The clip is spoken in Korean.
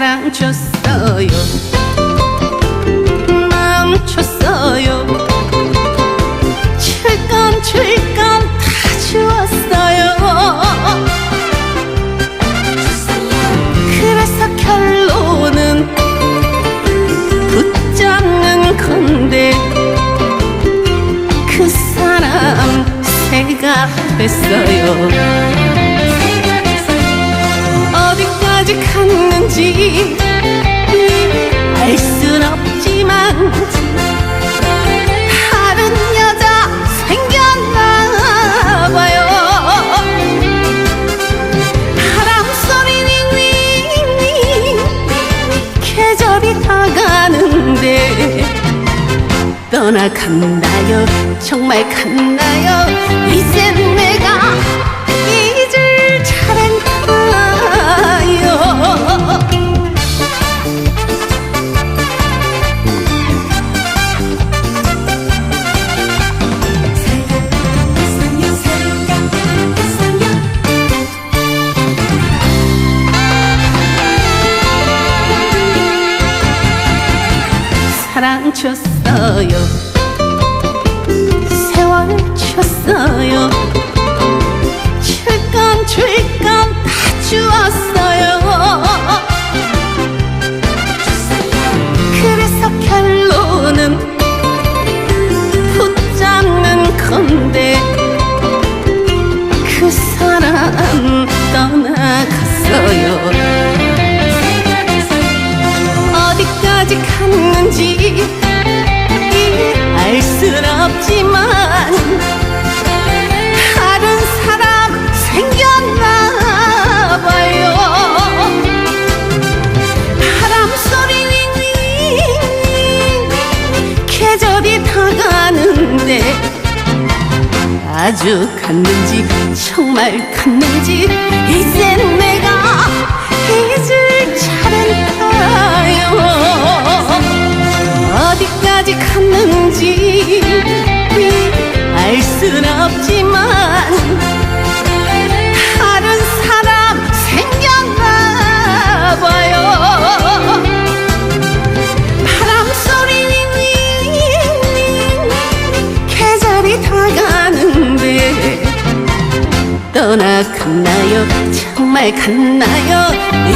사랑 줬어요. 마음 줬어요. 줄건 줄건 다 주었어요. 그래서 결론은 붙잡는 건데 그 사람 새가 됐어요. 지 알 순 없지만 다른 여자 생겼나 봐요. 바람 소리 윙윙 계절이 다가는데 떠나갔나요? 정말 갔나요? 이젠 내가 줬어요. 세월 줬어요. 줄건 줄건 다 주었어요. 그래서 결론은 붙잡는 건데 그 사람 떠나갔어요. 어디까지 갔는지 아주 갔는지 정말 갔는지 이젠 내가 잊을 차례인가요. 어디까지 갔는지 알 순 없지만 떠나갔나요? 정말 갔나요